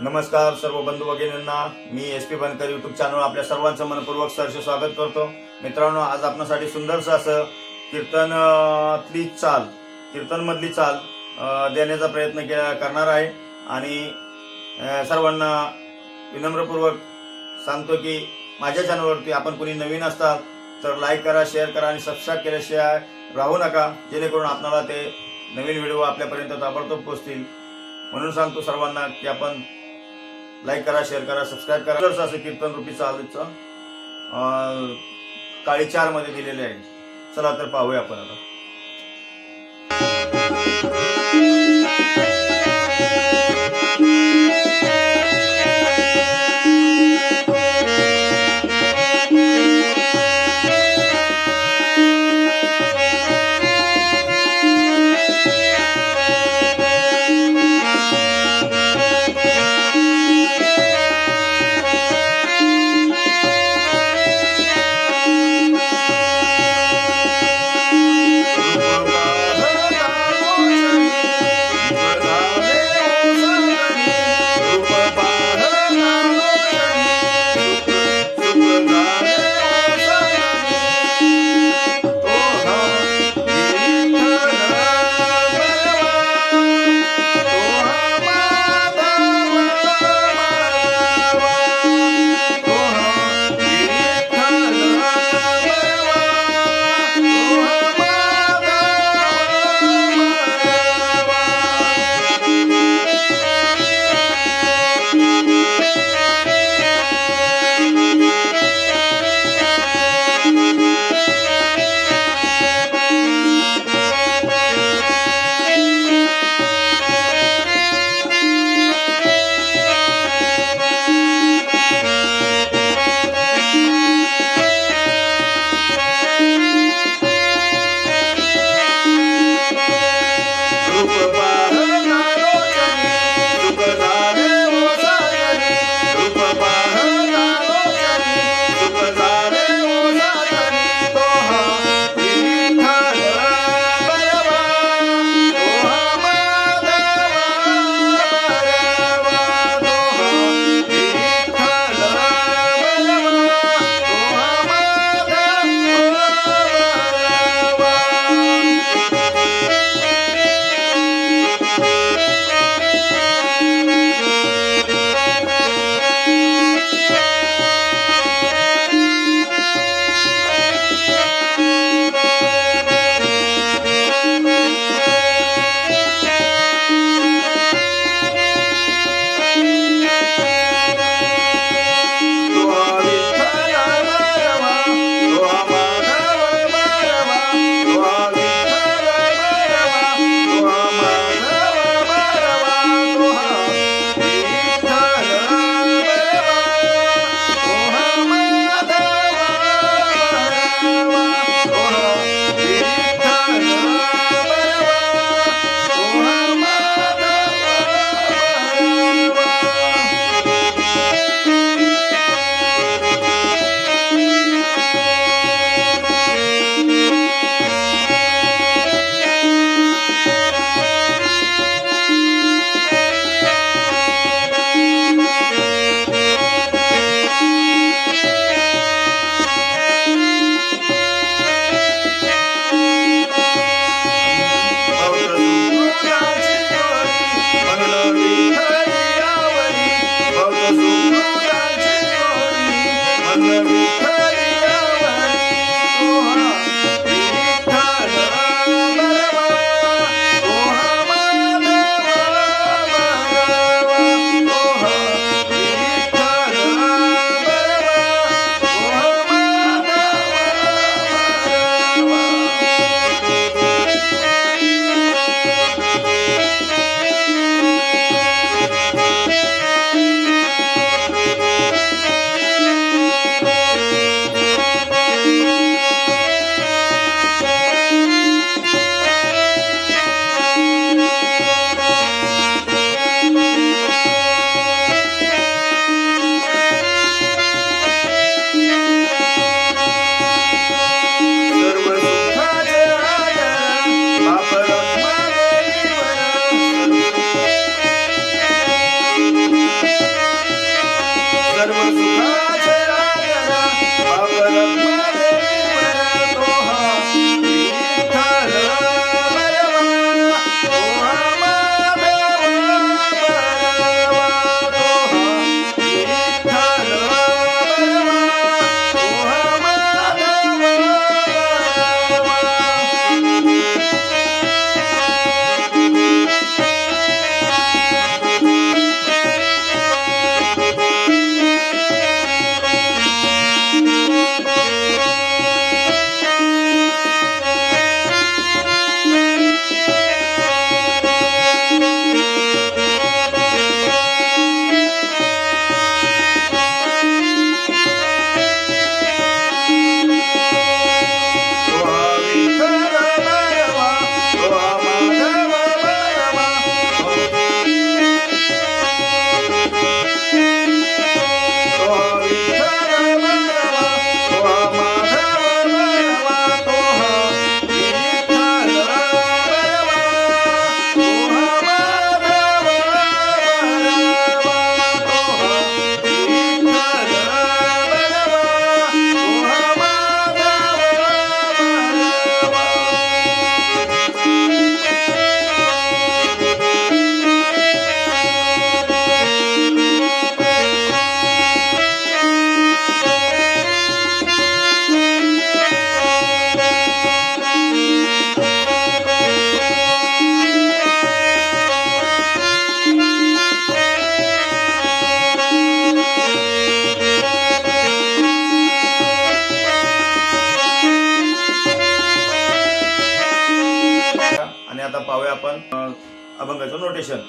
नमस्कार सर्व बंधू भगिनींना. मी S P Bankar YouTube channel आपल्या सर्वांचं मनपूर्वक सहर्ष स्वागत करतो. मित्रांनो आज आपणासाठी सुंदरसं असं कीर्तनतली चाल कीर्तनमधली चाल देण्याचा प्रयत्न के करणार आहे. आणि सर्वांना विनम्रपूर्वक सांगतो की माझ्या चॅनलवरती आपण कोणी नवीन असतात तर लाईक करा शेअर करा आणि सबस्क्राईब केल्याशिवाय राहू नका. जेणेकरून आपणाला ते नवीन व्हिडिओ आपल्यापर्यंत ताबडतोब पोचतील म्हणून सांगतो सर्वांना की आपण लाईक करा शेअर करा सबस्क्राईब करा. जसं असं कीर्तन रुपी चालूचं. काळी चारमध्ये दिलेले आहे. चला तर पाहूया आपण आता. Lord पाहूया आपण. अभंगाचं नोटेशन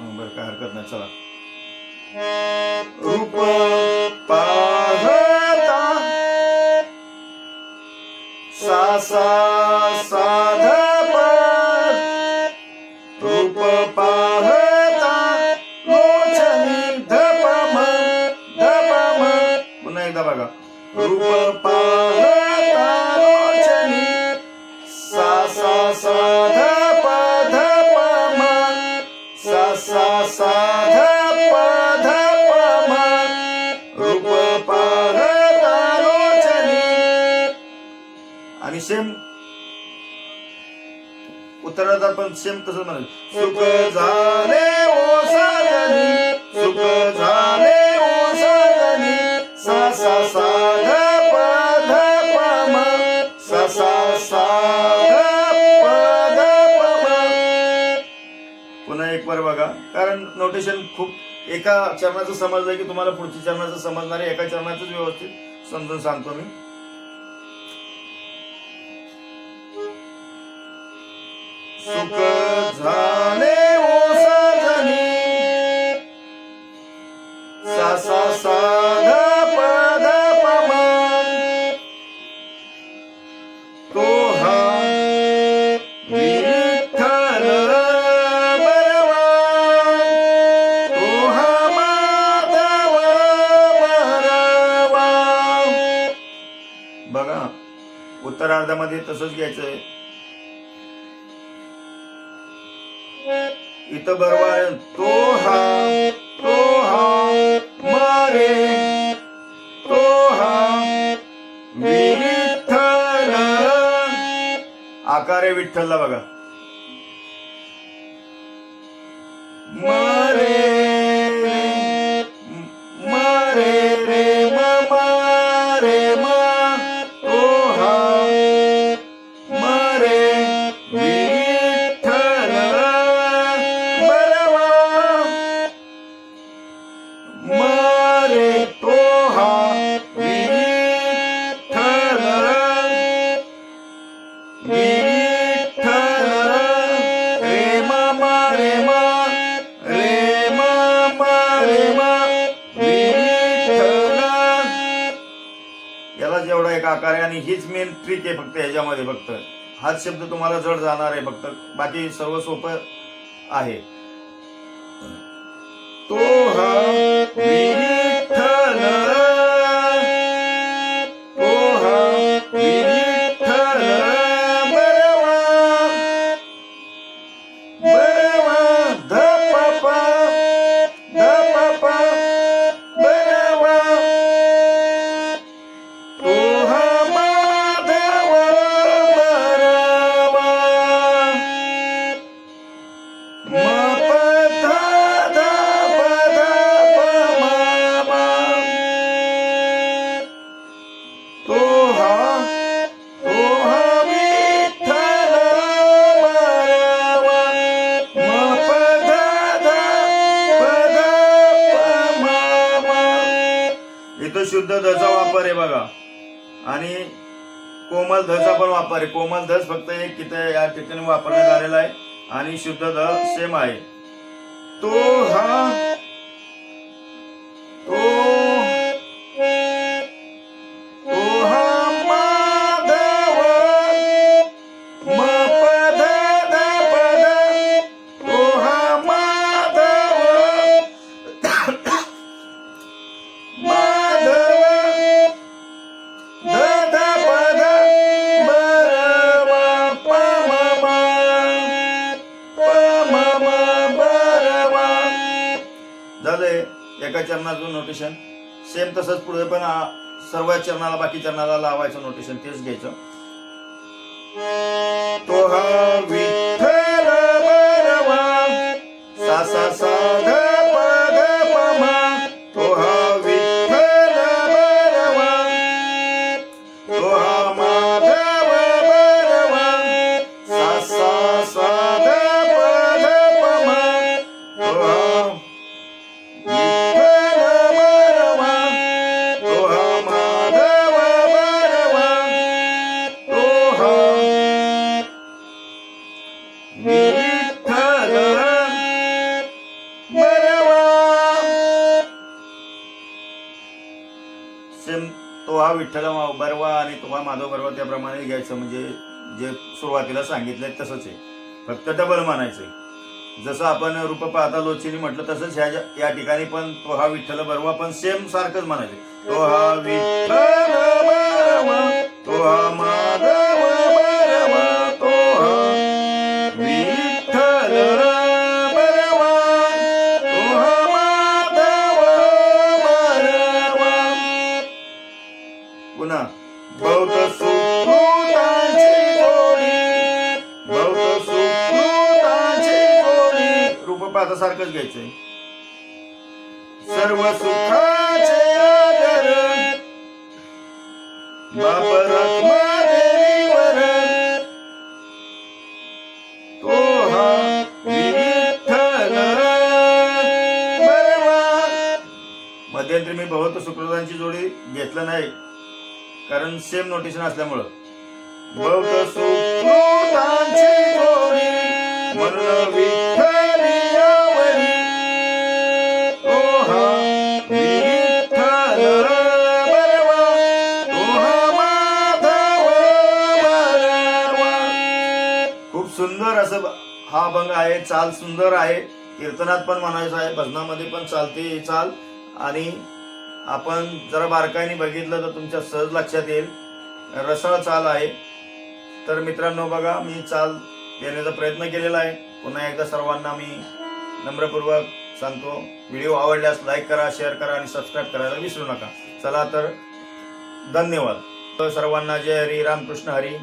बरं काय हरकत नाही चला. रूप पाहता सासा साधप रूप पाहता लोचनी धपम धपम पुन्हा एकदा बघा. रूप पाहता उत्तरार्धात पण सेम तसंच म्हणत सुख झाले ओ साजनी सुख झाले ओ साजनी सा सा सा ध प ध प म सा सा सा ध प ध प म पुन्हा एक बार बघा कारण नोटेशन खूप एका चरणाचं समजलं की तुम्हाला पुढच्या चरणाचं समजणार आहे एका चरणाचंच व्यवस्थित समजून सांगतो मी. सुख झाले ओ साजनी। सा सा सा ध प ध प म। तो हा विठ्ठल बरवा तो हा माधव बरवा बघा उत्तरार्धामध्ये तसंच घ्यायचंय. इथं बरोबर तो हा तो हा मारे तो हा विठ्ठल आकारे विठ्ठलला बघा. जेवढा एक आकार आहे आणि हीच मेन ट्रिक आहे फक्त ह्याच्यामध्ये फक्त. हाच शब्द तुम्हाला जड जाणार आहे फक्त. बाकी सर्व सोपं आहे. तो हा इथं शुद्ध धचा वापर आहे बघा. आणि कोमल धचा पण वापर आहे. कोमल धस फक्त एक तिथे या ठिकाणी वापरण्यात आलेला आहे. आणि शुद्धता सेम आहे. तो हा चरणाचं नोटेशन सेम तसंच पुढे पण सर्व चरणाला बाकी चरणाला लावायचं नोटेशन तेच घ्यायचं. तो हा विठ्ठल सा सा सेम तो हा विठ्ठल बरवा आणि तो हा माधव बरवा त्याप्रमाणे घ्यायचं. म्हणजे जे सुरुवातीला सांगितलंय तसंच आहे. फक्त डबल मानायचं जसं आपण रूप पाहता लोचिनी म्हटलं तसंच ह्या या ठिकाणी पण तो हा विठ्ठल बरवा पण सेम सारखंच म्हणायचं तो हा विठ्ठल बरवा तो हा सारखंच घ्यायचंय. सर्व सुखाचे आदर. बाप रखमा देवीवर. तो हा विठ्ठल मध्यंतरी मी भगवत सुकृतांची जोडी घेतलं नाही कारण सेम नोटिशन असल्यामुळं. बहुत सुकृतांची जोडी म्हणून विठ्ठली हा अभंग आहे चाल सुंदर आहे. कीर्तनात पण म्हणायचं आहे भजनामध्ये पण चालते ही चाल. आणि आपण जरा बारकाईने बघितलं तर तुमच्या सहज लक्षात येईल. रसाळ चाल आहे. तर मित्रांनो बघा मी चाल देण्याचा प्रयत्न केलेला आहे. पुन्हा एकदा सर्वांना मी नम्रपूर्वक सांगतो व्हिडिओ आवडल्यास लाईक करा शेअर करा आणि सबस्क्राईब करायला विसरू नका. चला तर धन्यवाद. तर सर्वांना जय हरी रामकृष्ण हरी.